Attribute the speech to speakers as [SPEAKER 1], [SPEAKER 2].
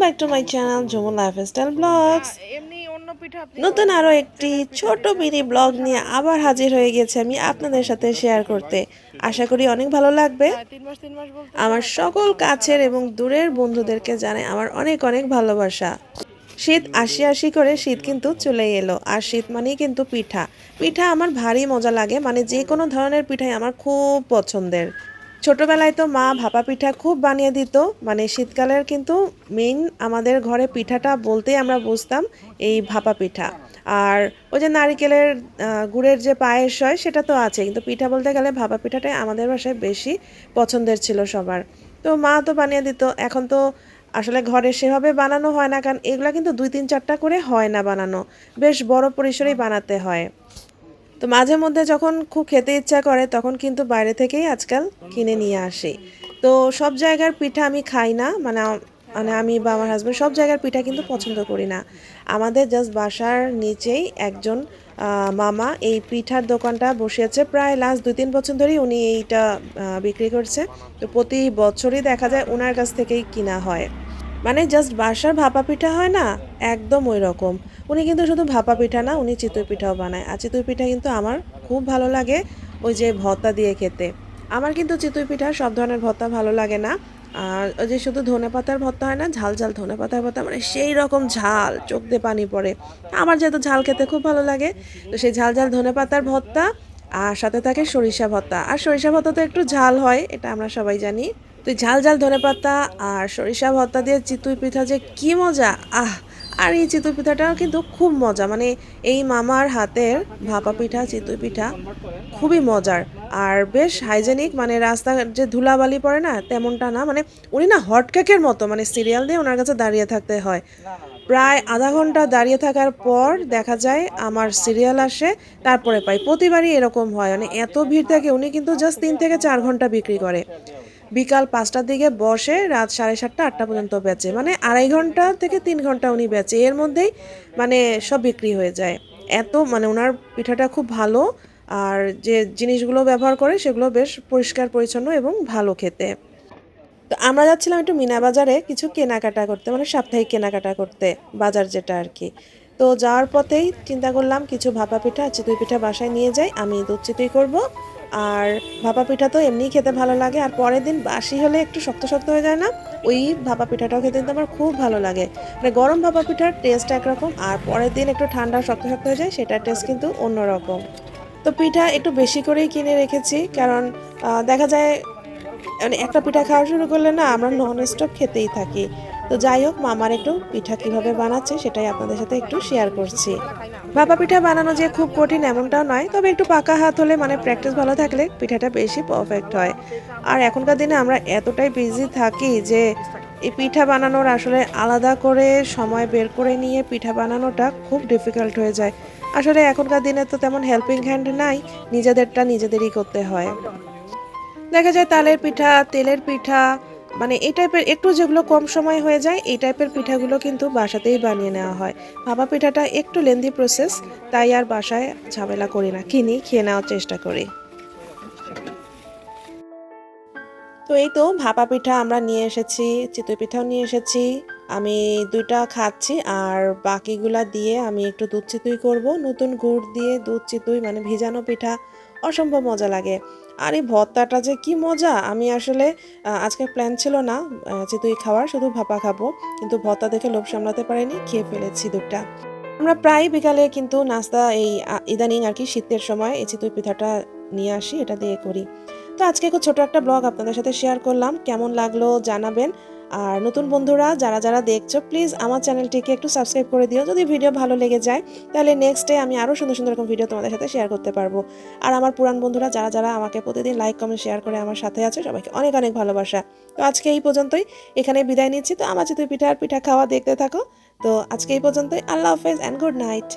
[SPEAKER 1] Back to my channel Jamun lifestyle blogs নতুন আরও একটি ছোট মিনি ব্লগ নিয়ে আবার হাজির হয়ে গেছে আমি আপনাদের সাথে শেয়ার করতে। আশা করি অনেক ভালো লাগবে। আমার সকল কাছের এবং দূরের বন্ধুদেরকে জানাই আমার অনেক অনেক ভালোবাসা। শীত আসি আসি করে শীত কিন্তু চলে এলো। আর শীত মানেই কিন্তু পিঠা। পিঠা আমার ভারী মজা লাগে মানে যে কোনো ধরনের পিঠাই আমার খুব পছন্দের। ছোটবেলায় তো মা ভাপা পিঠা খুব বানিয়ে দিত। মানে শীতকালের কিন্তু মেইন আমাদের ঘরে পিঠাটা বলতেই আমরা বুঝতাম এই ভাপা পিঠা। আর ওই যে নারিকেলের গুড়ের যে পায়েস হয় সেটা তো আছে কিন্তু পিঠা বলতে গেলে ভাপা পিঠাটাই আমাদের বাসায় বেশি পছন্দের ছিল সবার। তো মা তো বানিয়ে দিত। এখন তো আসলে ঘরে সেভাবে বানানো হয় না। কারণ এগুলা কিন্তু দুই তিন চারটা করে হয় না বানানো। বেশ বড় পরিসরেই বানাতে হয়। তো মাঝে মধ্যে যখন খুব খেতে ইচ্ছা করে, তখন কিন্তু বাইরে থেকেই আজকাল কিনে নিয়ে আসি। তো সব জায়গার পিঠা আমি খাই না মানে মানে আমি বা আমার হাজব্যান্ড সব জায়গার পিঠা কিন্তু পছন্দ করি না। আমাদের জাস্ট বাসার নিচেই একজন মামা এই পিঠার দোকানটা বসিয়েছে। প্রায় লাস্ট দুই তিন বছর ধরেই উনি এইটা বিক্রি করছে। তো প্রতি বছরই দেখা যায় ওনার কাছ থেকেই কিনা হয়। মানে জাস্ট বাসার ভাপা পিঠা হয় না, একদম ওই রকম উনি কিন্তু শুধু ভাপা পিঠা না, উনি চিতই পিঠাও বানায়। আর চিতই পিঠা কিন্তু আমার খুব ভালো লাগে ওই যে ভর্তা দিয়ে খেতে। আমার কিন্তু চিতই পিঠা সব ধরনের ভর্তা ভালো লাগে না। আর ওই যে শুধু ধনে পাতার ভর্তা হয় না, ঝাল ঝাল ধনে পাতার ভর্তা মানে সেই রকম ঝাল, চোখ দিয়ে পানি পড়ে। আমার যেহেতু ঝাল খেতে খুব ভালো লাগে, তো সেই ঝাল ঝাল ধনে পাতার ভর্তা আর সাথে থাকে সরিষা ভর্তা। আর সরিষা ভর্তা তো একটু ঝাল হয়, এটা আমরা সবাই জানি। তো ঝাল ঝাল ধনে পাতা আর সরিষা ভর্তা দিয়ে চিতই পিঠা যে কি মজা, আহ! আর এই চিতই পিঠাটাও কিন্তু খুব মজা। মানে এই মামার হাতের ভাপা পিঠা চিতই পিঠা খুবই মজার। আর বেশ হাইজেনিক মানে রাস্তা যে ধুলাবালি পড়ে না, তেমনটা না। মানে উনি না হটকেকের মতো মানে সিরিয়াল দিয়ে ওনার কাছে দাঁড়িয়ে থাকতে হয়। প্রায় আধা ঘণ্টা দাঁড়িয়ে থাকার পর দেখা যায় আমার সিরিয়াল আসে, তারপরে পাই। প্রতিবারই এরকম হয়। মানে এত ভিড় থাকে, উনি কিন্তু জাস্ট তিন থেকে চার ঘণ্টা বিক্রি করে। বিকাল পাঁচটার দিকে বসে রাত সাড়ে সাতটা, আটটা পর্যন্ত বেচে। মানে আড়াই ঘণ্টা থেকে তিন ঘণ্টা উনি বেচে। এর মধ্যেই মানে সব বিক্রি হয়ে যায়। এত মানে ওনার পিঠাটা খুব ভালো। আর যে জিনিসগুলো ব্যবহার করে সেগুলো বেশ পরিষ্কার, পরিচ্ছন্ন এবং ভালো খেতে। তো আমরা যাচ্ছিলাম একটু মিনা বাজারে কিছু কেনাকাটা করতে মানে সাপ্তাহিক কেনাকাটা করতে, বাজার যেটা আর কি। তো যাওয়ার পথেই চিন্তা করলাম, কিছু ভাপা পিঠা, চিতই পিঠা বাসায় নিয়ে যাই। আমি দুধ চিতই করব। আর ভাপা পিঠা তো এমনিই খেতে ভালো লাগে। আর পরের দিন বাসি হলে একটু শক্ত শক্ত হয়ে যায় না? ওই ভাপা পিঠাটাও খেতে কিন্তু আমার খুব ভালো লাগে। মানে গরম ভাপা পিঠার টেস্ট একরকম, আর পরের দিন একটু ঠান্ডা শক্ত শক্ত হয়ে যায়, সেটার টেস্ট কিন্তু অন্যরকম। তো পিঠা একটু বেশি করেই কিনে রেখেছি, কারণ দেখা যায় মানে একটা পিঠা খাওয়া শুরু করলে না আমরা নন স্টপ খেতেই থাকি। তো যাই হোক, মামার একটু পিঠা কীভাবে বানাচ্ছে সেটাই আপনাদের সাথে একটু শেয়ার করছি। ভাপা পিঠা বানানো যে খুব কঠিন এমনটাও নয়, তবে একটু পাকা হাত হলে মানে প্র্যাকটিস ভালো থাকলে পিঠাটা বেশি পারফেক্ট হয়। আর এখনকার দিনে আমরা এতটাই বিজি থাকি যে এই পিঠা বানানোর আসলে আলাদা করে সময় বের করে নিয়ে পিঠা বানানোটা খুব ডিফিকাল্ট হয়ে যায়। আসলে এখনকার দিনে তো তেমন হেল্পিং হ্যান্ড নাই, নিজেদেরটা নিজেদেরই করতে হয়। দেখা যায় তালের পিঠা, তেলের পিঠা মানে এই টাইপের একটু যেগুলো কম সময় হয়ে যায়, এই টাইপের পিঠাগুলো কিন্তু বাসাতেই বানিয়ে নেওয়া হয়। ভাপা পিঠাটা একটু লেন্দি প্রসেস তাই আর বাসায় ঝামেলা করি না। কিনি, খেয়ে নেওয়ার চেষ্টা করি। তো এই তো ভাপা পিঠা আমরা নিয়ে এসেছি, চিতই পিঠাও নিয়ে এসেছি। আমি দুইটা খাচ্ছি আর বাকিগুলা দিয়ে আমি একটু দুধ চিতুই করব। নতুন গুড় দিয়ে দুধ চিতুই মানে ভিজানো পিঠা, অসম্ভব মজা লাগে। আর এই ভর্তাটা যে কি মজা! আমি আসলে আজকে প্ল্যান ছিল না চিতুই খাওয়ার, শুধু ভাপা খাব। কিন্তু ভর্তা দেখে লোভ সামলাতে পারিনি, খেয়ে ফেলেছি দুধটা। আমরা প্রায় বিকালে কিন্তু নাস্তা এই ইদানিং আর কি শীতের সময় এই চিতুই পিঠাটা নিয়ে আসি, এটা দিয়ে করি। তো আজকে খুব ছোট একটা ব্লগ আপনাদের সাথে শেয়ার করলাম। কেমন লাগল জানাবেন। আর নতুন বন্ধুরা, যারা যারা দেখছ প্লিজ আমার চ্যানেলটিকে একটু সাবস্ক্রাইব করে দিও। যদি ভিডিও ভালো লেগে যায়, তাহলে নেক্সট ডে আমি আরও সুন্দর সুন্দর রকম ভিডিও তোমাদের সাথে শেয়ার করতে পারব। আর আমার পুরান বন্ধুরা, যারা যারা আমাকে প্রতিদিন লাইক কমেন্ট শেয়ার করে আমার সাথে আছে, সবাইকে অনেক অনেক ভালোবাসা। তো আজকে এই পর্যন্তই। এখানে বিদায় নিচ্ছি। তো আমার চিতই পিঠা আর পিঠা খাওয়া দেখতে থাকো। তো আজকে এই পর্যন্তই। আল্লাহ হাফেজ অ্যান্ড গুড নাইট